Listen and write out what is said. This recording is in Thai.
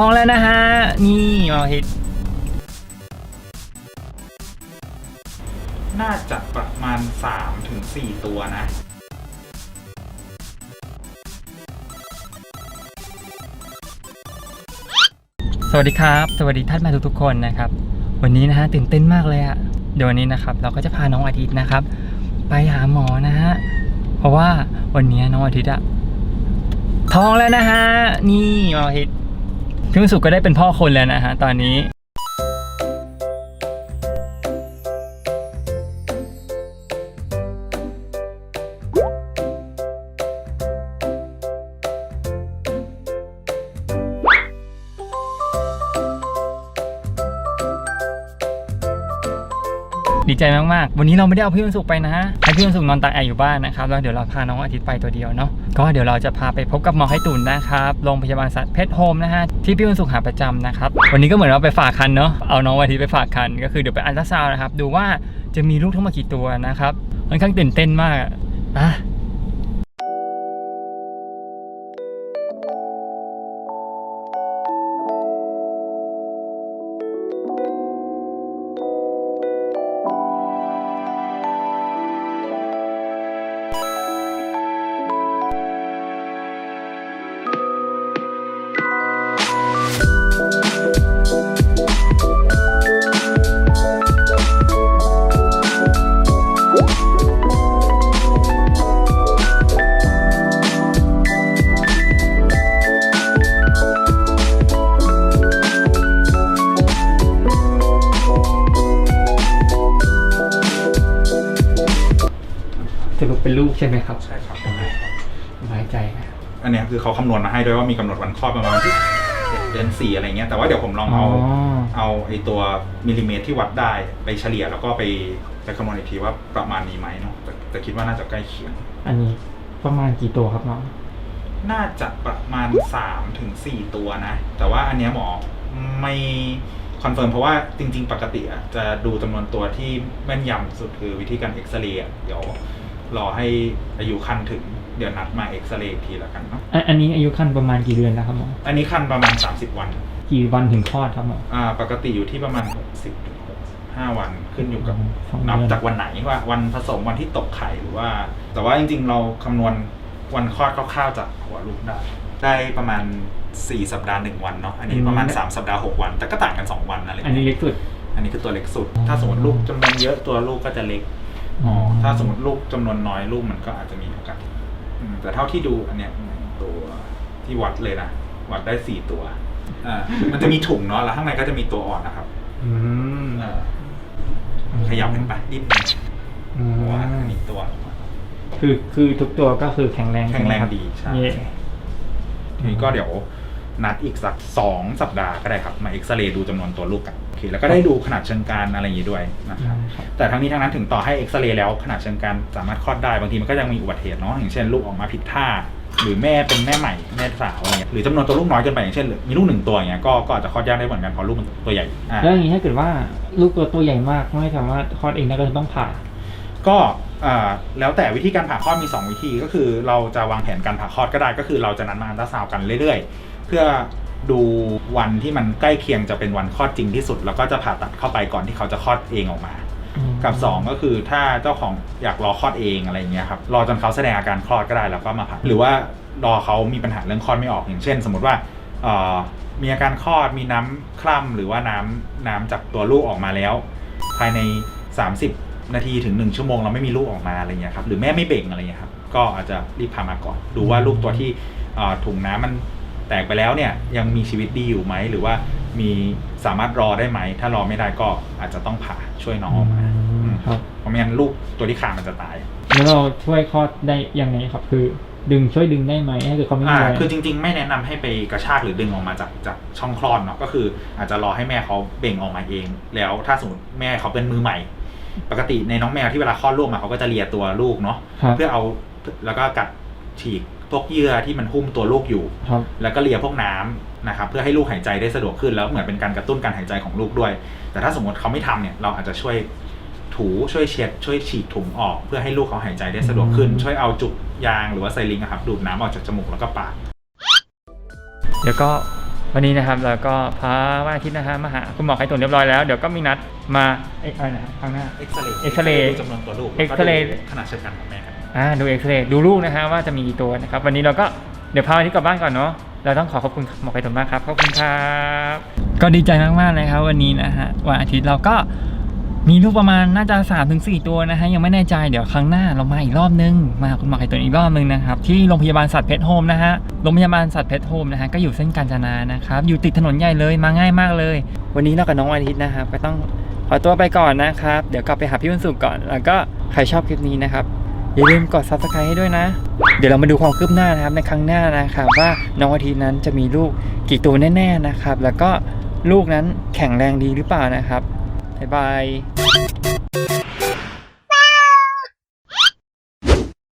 ท้องแล้วนะฮะ นี่หมอฮิตน่าจะประมาณ 3 ถึง 4 ตัวนะ สวัสดีครับ สวัสดีท่านมาทุกๆคนนะครับ วันนี้นะฮะตื่นเต้นมากเลยอะเดี๋ยววันนี้นะครับ เราก็จะพาน้องอาทิตย์นะครับ ไปหาหมอนะฮะ เพราะว่าวันนี้น้องอาทิตย์อะท้องแล้วนะฮะ นี่หมออาทิตย์ พี่มสุก็ได้เป็นพ่อคนแล้วนะฮะตอนนี้ ดีใจมากๆ วันนี้เราไม่ได้เอาพี่วันศุกร์ไปนะฮะให้พี่วันศุกร์นอนตากแอร์อยู่บ้านนะครับ แล้วเดี๋ยวเราพาน้องอาทิตย์ไปตัวเดียวเนาะ ก็เดี๋ยวเราจะพาไปพบกับหมอให้ตุนนะครับ โรงพยาบาลสัตว์เพชรโฮมนะฮะ ที่พี่วันศุกร์หาประจำนะครับ วันนี้ก็เหมือนเราไปฝากคันเนาะ เอาน้องอาทิตย์ไปฝากคัน ก็คือเดี๋ยวไปอัลตราซาวน์นะครับ ดูว่าจะมีลูกทั้งหมดกี่ตัวนะครับค่อนข้างตื่นเต้นมากอะ เป็นลูกใช่ไหมครับใช่ครับสบายใจนะอันเนี้ยคือเขาคำนวณมาให้ด้วยว่ามีกำหนดวันคลอดประมาณที่เดือนสี่อะไรเงี้ยแต่ว่าเดี๋ยวผมลองเอาอ๋อเอาไอตัวมิลลิเมตรที่วัดได้ไปเฉลี่ยแล้วก็ไปไปคำนวณอีกทีว่าประมาณนี้ไหมเนาะแต่แต่คิดว่าน่าจะใกล้เคียง อันนี้ประมาณกี่ตัวครับน้องน่าจะประมาณ3ถึง4ตัวนะ แต่ว่าอันเนี้ยหมอไม่คอนเฟิร์มเพราะว่าจริง ๆ ปกติอะจะดูจำนวนตัวที่แม่นยำสุดคือวิธีการเอ็กซเรย์อะเดี๋ยว รอให้อายุคันถึงเดี๋ยวนัดมาเอ็กซเรย์อีกทีละกันเนาะอันอันนี้อายุคันประมาณกี่เดือนนะครับหมอ อันนี้คันประมาณ 30 วันกี่วันถึงคลอดครับหมอ อ่าปกติอยู่ที่ประมาณ 60ถึง65 วันขึ้นอยู่กับ สองเดือนนับจากวันไหนว่าวันผสมวันที่ตกไข่หรือว่า แต่ว่าจริงๆ เราคำนวณวันคลอดคร่าวๆจากหัวลูกได้ ได้ประมาณ 4 สัปดาห์ 1 วันเนาะอันนี้ประมาณ3สัปดาห์ 6 วัน แต่ก็ต่างกัน 2 วันอะไรอันนี้เงี้ยเล็กสุด อันนี้คือตัวเล็กสุด ถ้าสมมติลูกจำนวนเยอะตัวลูกก็จะเล็ก อ๋อ ถ้าสมมติลูกจำนวนน้อยลูกมันก็อาจจะมีโอกาสอืมแต่เท่าที่ดูอันเนี้ยตัวที่วัดเลยนะวัดได้สี่ตัวอ่ามันจะมีถุงเนาะแล้วข้างในก็จะมีตัวอ่อนนะครับอืมเออขยับเห็นปะนิดนึงอืเพราะว่าอัมนนี้ตัวคือคือทุกตัวก็คือแข็งแรงแข็งแรงใช่ไหมคบดีใช่ เย่ทีนี้ก็เดี๋ยวนัดอีกสักสองสัปดาห์ก็ได้ครับ มาเอ็กซเรย์ดูจำนวนตัวลูกกันโอ เคแล้วก็ได้ดูขนาดเชิงกรานอะไรอย่างนี้ด้วยนะครับครับแต่ทั้งนี้ทั้งนั้นถึงต่อให้เอ็กซเรย์แล้วขนาดเชิงกรานสามารถคลอดได้บางทีมันก็ยังมีอุบัติเหตุเนาะอย่างเช่นลูกออกมาผิดท่า หรือแม่เป็นแม่ใหม่แม่สาวอะไรเงี้ยหรือจำนวนตัวลูกน้อยเกินไปอย่างเช่นมีลูกหนึ่งตัวอย่างเงี้ยก็ก็อาจจะคลอดยากได้เหมือนกันเพราะลูกมันตัวใหญ่อ่าแล้วอย่างนี้ถ้าเกิดว่าลูกตัวตัวใหญ่มากไม่สามารถคลอดเองได้ก็ต้องผ่าก็อ่าแล้วแต่วิธีการผ่าคลอดมี 2 วิธีก็คือเราจะวางแผนการผ่าคลอดก็ได้ก็คือเราจะนัดมาอัลตราซาวด์กันเรื่อยๆ เพื่อ ดูวันที่มันใกล้เคียงจะเป็นวันคลอดจริงที่สุด แล้วก็จะผ่าตัดเข้าไปก่อนที่เขาจะคลอดเองออกมา กับ 2 ก็คือถ้าเจ้าของอยากรอคลอดเองอะไรอย่างเงี้ยครับรอจนเขาแสดงอาการคลอดก็ได้แล้วก็มาผ่าหรือว่ารอเขามีปัญหาเรื่องคลอดไม่ออกอย่างเช่น สมมติว่าเอ่อมีอาการคลอดมีน้ำคร่ำหรือว่าน้ำน้ำจากตัวลูกออกมาแล้ว ภายใน 30 นาทีถึง 1 ชั่วโมงเราไม่มีลูกออกมาอะไรเงี้ยครับหรือแม่ไม่เบ่งอะไรเงี้ยครับก็อาจจะรีบพามาก่อน ดูว่าลูกตัวที่เอ่อถุงน้ำมัน แตกไปแล้วเนี่ยยังมีชีวิตดีอยู่ไหมหรือว่ามีสามารถรอได้ไหม ถ้ารอไม่ได้ก็อาจจะต้องผ่าช่วยน้องออกมาอืมครับเพราะไม่งั้นลูกตัวที่คลานมันจะตาย แล้วเราช่วยคลอดได้ยังไงครับ คือ ดึงช่วยดึงได้ไหมถ้าเกิดเขาไม่อ่ามีแรง คือจริงๆ ไม่แนะนำให้ไปกระชากหรือดึงออกมาจากจากช่องคลอดเนาะก็คืออาจจะรอให้แม่เขาเบ่งออกมาเอง แล้วถ้าสมมติแม่เขาเป็นมือใหม่ ปกติในน้องแมวที่เวลาคลอดลูกมาเขาก็จะเลียตัวลูกเนาะครับ เพื่อเอาแล้วก็กัดฉีก พวกเยื่อที่มันหุ้มตัวลูกอยู่ ครับ แล้วก็เลียพวกน้ำนะครับเพื่อให้ลูกหายใจได้สะดวกขึ้นแล้วเหมือนเป็นการกระตุ้นการหายใจของลูกด้วย แต่ถ้าสมมติเขาไม่ทำเนี่ยเราอาจจะช่วยถูช่วยเช็ดช่วยฉีดถุงออก เพื่อให้ลูกเขาหายใจได้สะดวกขึ้น อืม ช่วยเอาจุกยางหรือว่าไซลิงอะครับดูดน้ำออกจากจมูกแล้วก็ปาก เดี๋ยวก็วันนี้นะครับเราก็พาวันอาทิตย์นะฮะมาหาคุณหมอไข่ตุ๋นเรียบร้อยแล้วเดี๋ยวก็มีนัดมาเอ้ยอะไรนะข้างหน้า เอ็กซเรย์เอ็กซเรย์ดูจำนวนตัวลูกเอ็กซเรย์ แล้วก็ดูขนาดเชิงกันของแม่ครับ อ่าดูเอ็กซเรย์ดูลูกนะฮะว่าจะมีกี่ตัวนะครับ วันนี้เราก็เดี๋ยวพาวันนี้กลับบ้านก่อนเนาะเราต้องขอขอบคุณหมอไข่ตุ๋นมากครับขอบคุณครับก็ดีใจมากๆเลยครับ วันนี้นะฮะวันอาทิตย์เราก็มีลูกประมาณน่าจะ3าถึงสตัวนะฮะยังไม่แน่ใจเดี๋ยวครั้งหน้าเรามาอีกรอบนึง มาคุณหมอไข่ตุ๋นอีกรอบนึงนะครับที่โรงพยาบาลสัตว์เพชรโฮมนะฮะโรงพยาบาลสัตว์เพชรโฮมนะฮะก็อยู่เส้นกาญจนานะครับอยู่ติดถนนใหญ่เลยมาง่ายมากเลย วันนี้เรากับน้องอาทิตย์นะครับก็ต้องขอตัวไปก่อนนะครับ เดี๋ยวกลับไปหาพี่วันศุกก่อน แล้วก็ใครชอบคลิปนี้นะครับ อย่าลืมกด subscribe ให้ด้วยนะ เดี๋ยวเรามาดูความคืบหน้านะครับในครั้งหน้านะครับว่าน้องอาทิตย์นั้นจะมีลูกกี่ตัวแน่ๆนะครับ แล้วก็ลูกนั้นแข็งแรงดีหรือเปล่านะครับบ๊ายบาย